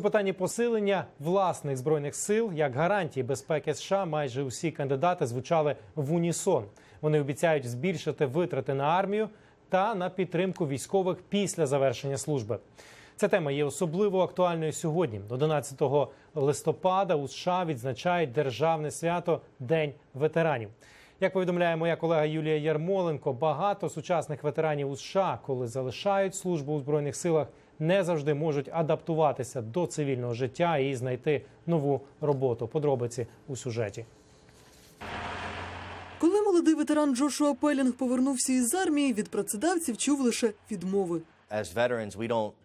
У питанні посилення власних збройних сил як гарантії безпеки США майже усі кандидати звучали в унісон. Вони обіцяють збільшити витрати на армію та на підтримку військових після завершення служби. Ця тема є особливо актуальною сьогодні. 11 листопада у США відзначають державне свято День ветеранів. Як повідомляє моя колега Юлія Ярмоленко, багато сучасних ветеранів у США, коли залишають службу у збройних силах, не завжди можуть адаптуватися до цивільного життя і знайти нову роботу. Подробиці у сюжеті. Коли молодий ветеран Джошуа Пелінг повернувся із армії, від працедавців чув лише відмови.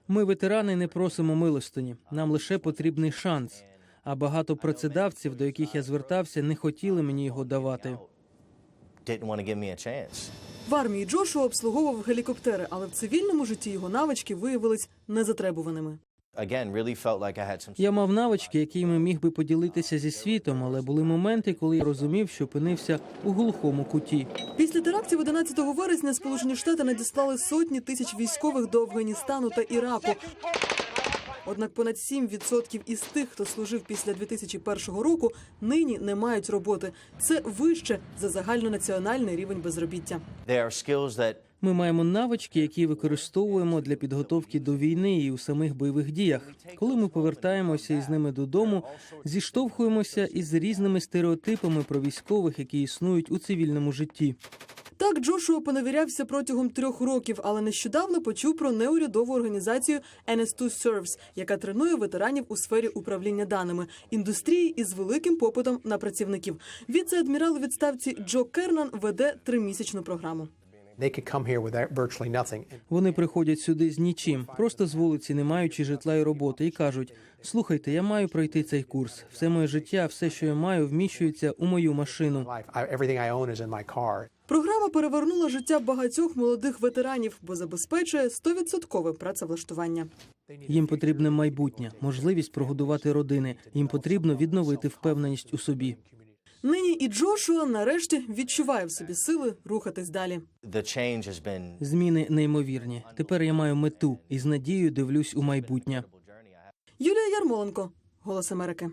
Ми, ветерани, не просимо милостині. Нам лише потрібний шанс. А багато працедавців, до яких я звертався, не хотіли мені його давати. В армії Джошуа обслуговував гелікоптери, але в цивільному житті його навички виявились незатребуваними. Я мав навички, якими міг би поділитися зі світом, але були моменти, коли я розумів, що опинився у глухому куті. Після терактів 11 вересня Сполучені Штати надіслали сотні тисяч військових до Афганістану та Іраку. Однак понад 7% із тих, хто служив після 2001 року, нині не мають роботи. Це вище за загальнонаціональний рівень безробіття. Ми маємо навички, які використовуємо для підготовки до війни і у самих бойових діях. Коли ми повертаємося із ними додому, зіштовхуємося із різними стереотипами про військових, які існують у цивільному житті. Так Джошуа поневірявся протягом трьох років, але нещодавно почув про неурядову організацію NS2 Serves, яка тренує ветеранів у сфері управління даними індустрії із великим попитом на працівників. Віце-адмірал у відставці Джо Кернан веде тримісячну програму. Вони приходять сюди з нічим, просто з вулиці, не маючи житла і роботи, і кажуть: слухайте, я маю пройти цей курс. Все моє життя, все, що я маю, вміщується у мою машину. Програма перевернула життя багатьох молодих ветеранів, бо забезпечує 100% працевлаштування. Їм потрібне майбутнє, можливість прогодувати родини. Їм потрібно відновити впевненість у собі. Нині і Джошуа нарешті відчуває в собі сили рухатись далі. Зміни неймовірні. Тепер я маю мету і з надією дивлюсь у майбутнє. Юлія Ярмоленко, Голос Америки.